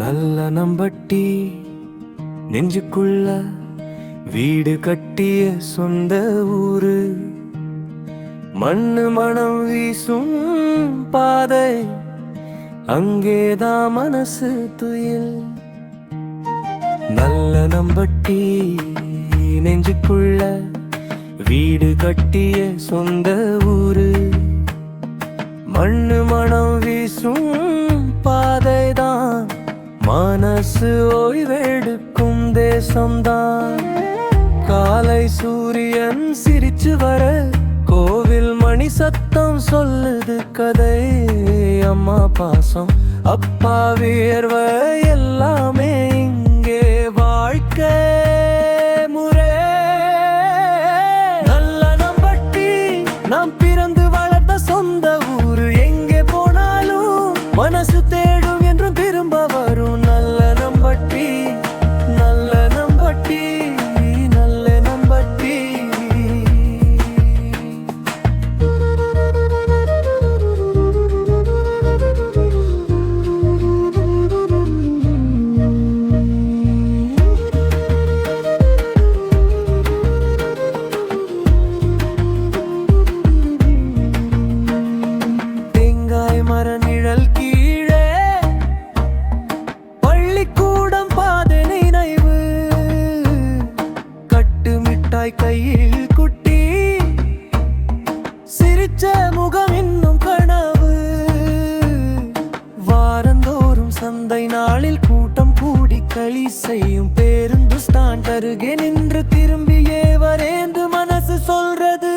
நல்ல நம்பட்டி நெஞ்சுக்குள்ள வீடு கட்டிய சொந்த ஊரு. மண்ணு மனம் வீசும் பாதை அங்கேதான் மனசு துயில். நல்ல நம்பட்டி நெஞ்சுக்குள்ள வீடு கட்டிய சொந்த ஊரு. மண்ணு மனம் மனசு ஓய்வெடுக்கும் தேசம்தான். காலை சூரியன் சிரிச்சு வர கோவில் மணி சத்தம் சொல்லுது கதை. அம்மா பாசம் அப்பா வியர்வ எல்லாமே இங்கே வாழ்க்கை முறை. நல்ல நம்பட்டி நாம் பிறந்து வளர்ந்த சொந்த ஊரு எங்கே போனாலும் மனசு முகம் இன்னும் கனவு. வாரந்தோறும் சந்தை நாளில் கூட்டம் கூடி களி செய்யும் பேருந்து ஸ்டாண்ட் அருகே நின்று திரும்பியே வரேந்து மனசு சொல்றது.